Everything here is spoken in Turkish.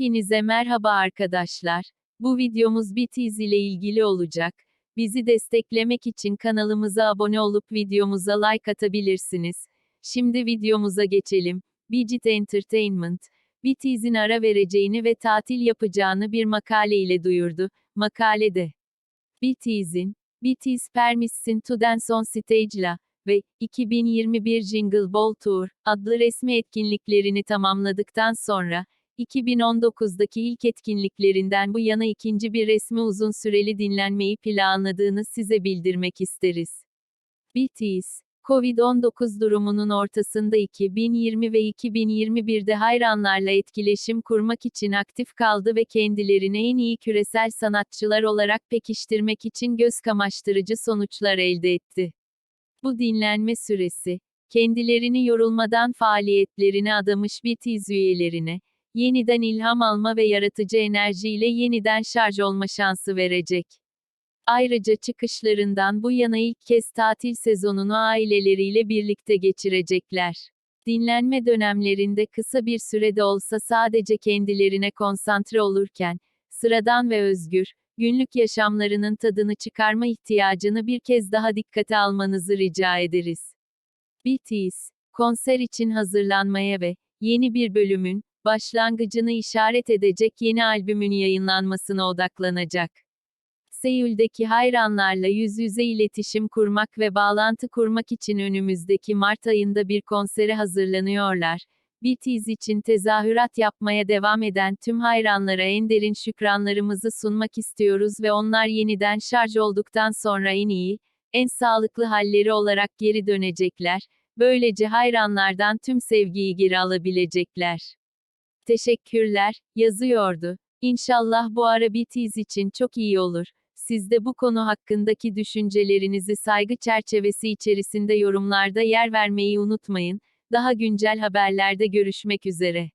Hepinize merhaba arkadaşlar. Bu videomuz BTS ile ilgili olacak. Bizi desteklemek için kanalımıza abone olup videomuza like atabilirsiniz. Şimdi videomuza geçelim. Bigit Entertainment, BTS'in ara vereceğini ve tatil yapacağını bir makale ile duyurdu. Makalede, BTS'in, BTS Permission to Dance on Stage'la ve 2021 Jingle Ball Tour adlı resmi etkinliklerini tamamladıktan sonra, 2019'daki ilk etkinliklerinden bu yana ikinci bir resmi uzun süreli dinlenmeyi planladığını size bildirmek isteriz. BTS, Covid-19 durumunun ortasında 2020 ve 2021'de hayranlarla etkileşim kurmak için aktif kaldı ve kendilerini en iyi küresel sanatçılar olarak pekiştirmek için göz kamaştırıcı sonuçlar elde etti. Bu dinlenme süresi, kendilerini yorulmadan faaliyetlerine adamış BTS üyelerine, yeniden ilham alma ve yaratıcı enerjiyle yeniden şarj olma şansı verecek. Ayrıca çıkışlarından bu yana ilk kez tatil sezonunu aileleriyle birlikte geçirecekler. Dinlenme dönemlerinde kısa bir sürede olsa sadece kendilerine konsantre olurken, sıradan ve özgür, günlük yaşamlarının tadını çıkarma ihtiyacını bir kez daha dikkate almanızı rica ederiz. BTS, konser için hazırlanmaya ve yeni bir bölümün başlangıcını işaret edecek yeni albümün yayınlanmasına odaklanacak. Seul'deki hayranlarla yüz yüze iletişim kurmak ve bağlantı kurmak için önümüzdeki Mart ayında bir konsere hazırlanıyorlar. BTS için tezahürat yapmaya devam eden tüm hayranlara en derin şükranlarımızı sunmak istiyoruz ve onlar yeniden şarj olduktan sonra en iyi, en sağlıklı halleri olarak geri dönecekler. Böylece hayranlardan tüm sevgiyi geri alabilecekler. Teşekkürler, yazıyordu. İnşallah bu ara BTS için çok iyi olur. Siz de bu konu hakkındaki düşüncelerinizi saygı çerçevesi içerisinde yorumlarda yer vermeyi unutmayın. Daha güncel haberlerde görüşmek üzere.